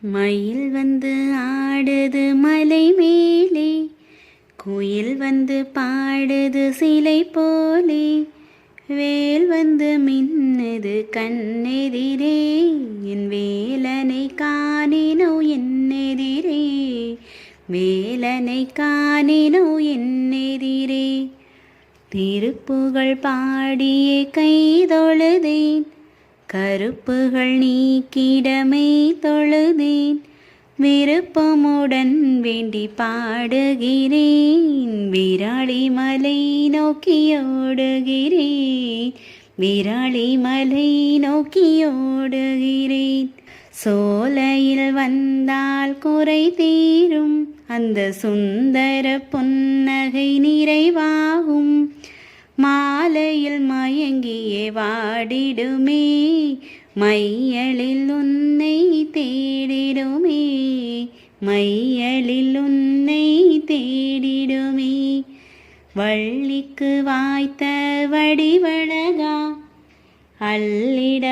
மயில் வந்து ஆடுது மலை மேலே குயில் வந்து பாடுது சிலை போலே. வேல் வந்து மின்னுது கண்ணெதிரே என் வேலனை காணினோ என்னெதிரே. வேலனை காணினோ என்னெதிரே. திருப்புகழ் பாடியே கைதொழுதேன் கருப்புகள் நீக்கிடமே தொழுதேன். விருப்பமுடன் வேண்டி பாடுகிறேன். விராளி மலை நோக்கியோடுகிறேன் விராளி மலை நோக்கியோடுகிறேன் சோலையில் வந்தால் குறை தீரும். அந்த சுந்தர புன்னகை நிறைவாகும். மாலையில் மயங்கியே வாடிடுமே. மையலில் உன்னை தேடிடுமே மையலில் உன்னை தேடிடுமே வள்ளிக்கு வாய்த்த வடிவழகா அள்ளிட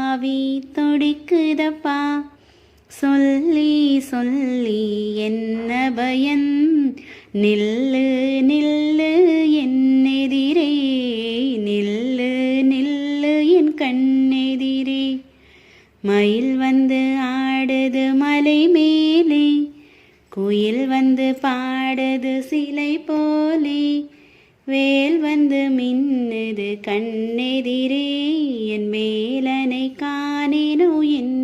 ஆவி துடிக்குதப்பா சொல்லி சொல்லி என்ன பயன் நில்லு நில்லு கண்ணெதிரே மயில் வந்து ஆடுது மலை மேலே குயில் வந்து பாடுது சிலை போலே வேல் வந்து மின்னுது கண்ணெதிரே என் வேலனை காணினோ என்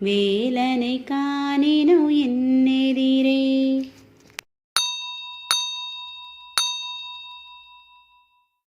வேலனை காணினோ என்